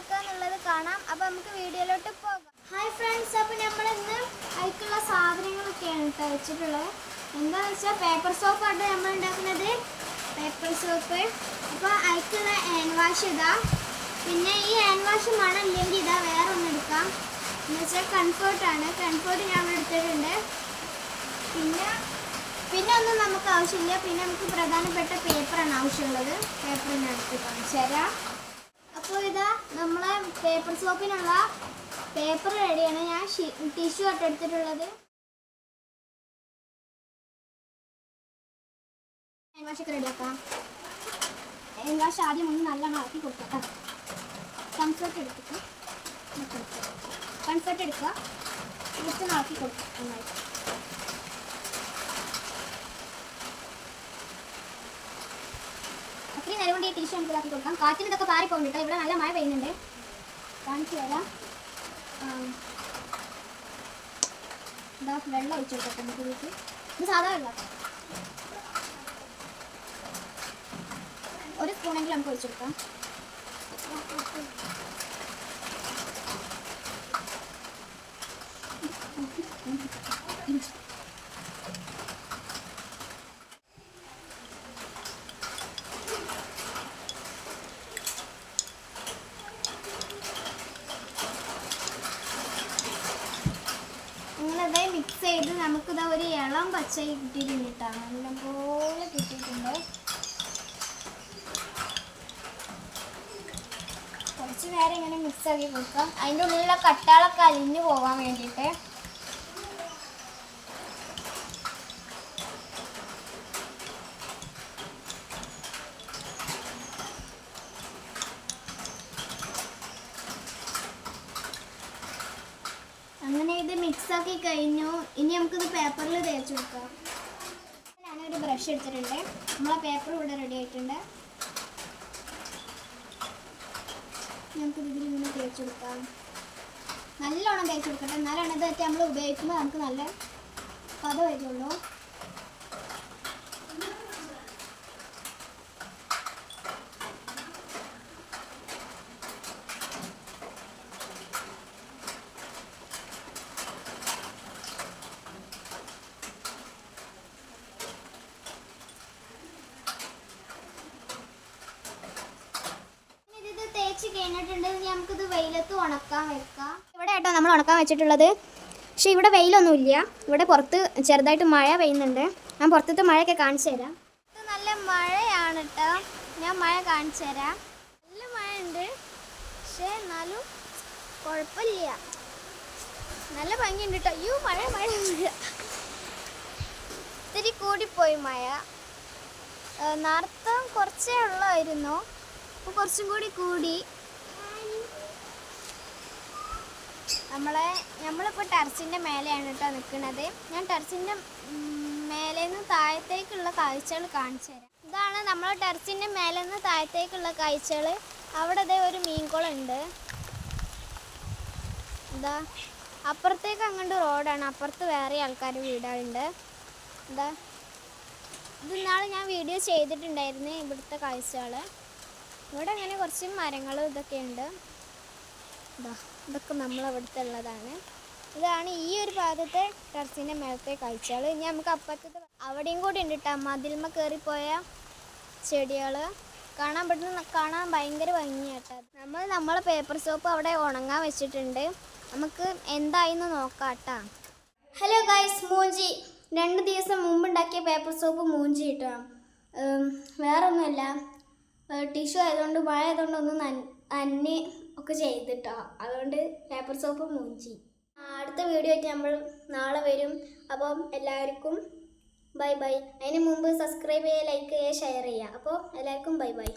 ഉണ്ടാക്കുക എന്നുള്ളത് കാണാം. അപ്പോൾ നമുക്ക് വീഡിയോയിലോട്ട് പോകാം. ഹായ് ഫ്രണ്ട്സ് അപ്പോൾ നമ്മൾ ഇന്ന് അതിക്കുള്ള സാധനങ്ങളൊക്കെയാണ് കേട്ടോ വെച്ചിട്ടുള്ളത്. എന്താണെന്ന് വെച്ചാൽ പേപ്പർ സോപ്പാണ് നമ്മൾ ഉണ്ടാക്കുന്നത്. പേപ്പർ സോപ്പ് അപ്പോൾ അതിക്കുള്ള ഹാൻഡ് വാഷ് ഇതാ. പിന്നെ ഈ ഹാൻഡ് വാഷ് മണമില്ലെങ്കിൽ ഇതാ വേറെ ഒന്ന് എടുക്കാം. എന്ന് വെച്ചാൽ കംഫേർട്ടാണ് കംഫേർട്ട് ഞാൻ എടുത്തിട്ടുണ്ട്. പിന്നെ പിന്നെ ഒന്നും നമുക്ക് ആവശ്യമില്ല. പിന്നെ നമുക്ക് പ്രധാനപ്പെട്ട പേപ്പറാണ് ആവശ്യമുള്ളത്. പേപ്പർ ഞാൻ എടുത്ത് കാണിച്ചു തരാം അപ്പോൾ ഇതാ നമ്മളെ പേപ്പർ സോപ്പിനുള്ള പേപ്പർ റെഡിയാണ് ഞാൻ ടിഷ്യൂ ആയിട്ട് എടുത്തിട്ടുള്ളത്. ഹാൻഡ് വാഷൊക്കെ റെഡിയാക്കാം ഹാൻഡ് വാഷ് ആദ്യം ഒന്ന് നല്ല മാറ്റി കൊടുക്കാം കംഫർട്ട് എടുത്തിട്ട് കംഫർട്ട് എടുക്കുക. എന്നിട്ട് മാറ്റി കൊടുക്കുക നന്നായിട്ട്. അത്രയും നേരം കൊണ്ട് ഈ ടിഷ്യൂ നമുക്ക് ഇതാക്കി കൊടുക്കാം. കാറ്റിന് ഇതൊക്കെ പാറി പോകുന്നുണ്ട് ഇവിടെ നല്ല മഴ പെയ്യുന്നുണ്ട്. കാണിച്ചു തരാം. വെള്ളം ഒഴിച്ചു കൊടുക്കാം നമുക്ക് വീട്ടിൽ സാധാ വെള്ളം. ഒരു സ്പൂണെങ്കിലും നമുക്ക് ഒഴിച്ചു കൊടുക്കാം. ചെയ്ത് നമുക്കിതാ ഒരു ഇളം പച്ച കിട്ടിയിട്ടുണ്ട് കേട്ടോ. നല്ലപോലെ കിട്ടിയിട്ടുണ്ട്. കുറച്ച് നേരം ഇങ്ങനെ മിക്സ് ആക്കി കൊടുക്കാം. അതിന്റെ ഉള്ളിലുള്ള കട്ടാളൊക്കെ അലിഞ്ഞു പോകാൻ വേണ്ടിയിട്ട് അങ്ങനെ ഇത് മിക്സ് ആക്കി കഴിഞ്ഞു. ഇനി നമുക്കിത് പേപ്പറിൽ തേച്ച് കൊടുക്കാം ഞാനൊരു ബ്രഷ് എടുത്തിട്ടുണ്ട്. നമ്മളെ പേപ്പർ ഇവിടെ റെഡി ആയിട്ടുണ്ട്. നമുക്കിത് ഇതിൽ ഇങ്ങനെ തേച്ച് കൊടുക്കാം നല്ലോണം തേച്ച് കൊടുക്കട്ടെ എന്നാലാണ് ഇത് നമ്മൾ ഉപയോഗിക്കുമ്പോൾ നമുക്ക് നല്ല പദം വരുള്ളൂ ഇനി ഇത് തേച്ച് കഴിഞ്ഞിട്ടുണ്ട് ഇനി നമുക്കിത് വെയിലത്ത് ഉണക്കാൻ വെക്കാം. ഇവിടെ കേട്ടോ നമ്മൾ ഉണക്കാൻ വെച്ചിട്ടുള്ളത്. പക്ഷേ ഇവിടെ വെയിലൊന്നുമില്ല. ഇവിടെ പുറത്ത് ചെറുതായിട്ട് മഴ പെയ്യുന്നുണ്ട്. ഞാൻ പുറത്തത്തെ മഴയൊക്കെ കാണിച്ചു തരാം. ഇത് നല്ല മഴയാണ് കേട്ടോ. ഞാൻ മഴ കാണിച്ചു തരാം. നല്ല മഴ ഉണ്ട് പക്ഷേ എന്നാലും കുഴപ്പമില്ല. നല്ല ഭംഗിയുണ്ട് കേട്ടോ. അയ്യോ മഴ മഴ. ഇത്തിരി കൂടിപ്പോയി മഴ. നേരത്തെ കുറച്ചേ ഉള്ളായിരുന്നു. അപ്പോൾ കുറച്ചും കൂടി കൂടി. നമ്മളെ നമ്മളിപ്പോൾ ടെറസിന്റെ മേലെയാണ് കേട്ടോ നിൽക്കുന്നത് ഞാൻ ടെറസിന്റെ മേലെ നിന്ന് താഴത്തേക്കുള്ള കാഴ്ചകൾ കാണിച്ചു തരാം. ഇതാണ് നമ്മൾ ടെറസിന്റെ നിന്ന് താഴത്തേക്കുള്ള കാഴ്ചകൾ. അവിടെ ഇതേ ഒരു മീൻകുളമുണ്ട് എന്താ അപ്പുറത്തേക്ക് അങ്ങോട്ട് റോഡാണ്. അപ്പുറത്ത് വേറെ ആൾക്കാർ വീടുകളുണ്ട് എന്താ ഇത് ഇന്നാൾ ഞാൻ വീഡിയോ ചെയ്തിട്ടുണ്ടായിരുന്നു ഇവിടുത്തെ കാഴ്ചകൾ. ഇവിടെ അങ്ങനെ കുറച്ച് മരങ്ങളും ഇതൊക്കെ ഉണ്ട് ഇതൊക്കെ നമ്മളവിടുത്തെ ഉള്ളതാണ്. ഇതാണ് ഈ ഒരു ഭാഗത്തെ ടെറസിന്റെ മേലത്തെ കാഴ്ചകൾ ഇനി നമുക്ക് അപ്പുറത്തെ അവിടെയും കൂടി ഉണ്ട് കേട്ടോ മതിൽമ കയറിപ്പോയ ചെടികൾ കാണാൻ പെട്ടെന്ന് കാണാൻ ഭയങ്കര ഭംഗിയാട്ടോ. നമ്മൾ നമ്മളെ പേപ്പർ സോപ്പ് അവിടെ ഉണങ്ങാൻ വെച്ചിട്ടുണ്ട്. നമുക്ക് എന്തായിന്ന് നോക്കാം കേട്ടോ ഹലോ ഗൈസ് മൂഞ്ചി. രണ്ട് ദിവസം മുമ്പ് ഉണ്ടാക്കിയ പേപ്പർ സോപ്പ് മൂഞ്ചി കിട്ടണം വേറൊന്നുമല്ല. ടിഷ്യൂ ആയതുകൊണ്ട് മഴ ആയതുകൊണ്ട് ഒന്ന് നന്നി ഒക്കെ ചെയ്തിട്ടോ. അതുകൊണ്ട് പേപ്പർ സോപ്പ് മൂഞ്ചി. അടുത്ത വീഡിയോ ആയിട്ട് നമ്മൾ നാളെ വരും. അപ്പം എല്ലാവർക്കും ബൈ ബൈ അതിന് മുമ്പ് സബ്സ്ക്രൈബ് ചെയ്യുക ലൈക്ക് ചെയ്യുക ഷെയർ ചെയ്യുക. അപ്പോൾ എല്ലാവർക്കും ബൈ ബൈ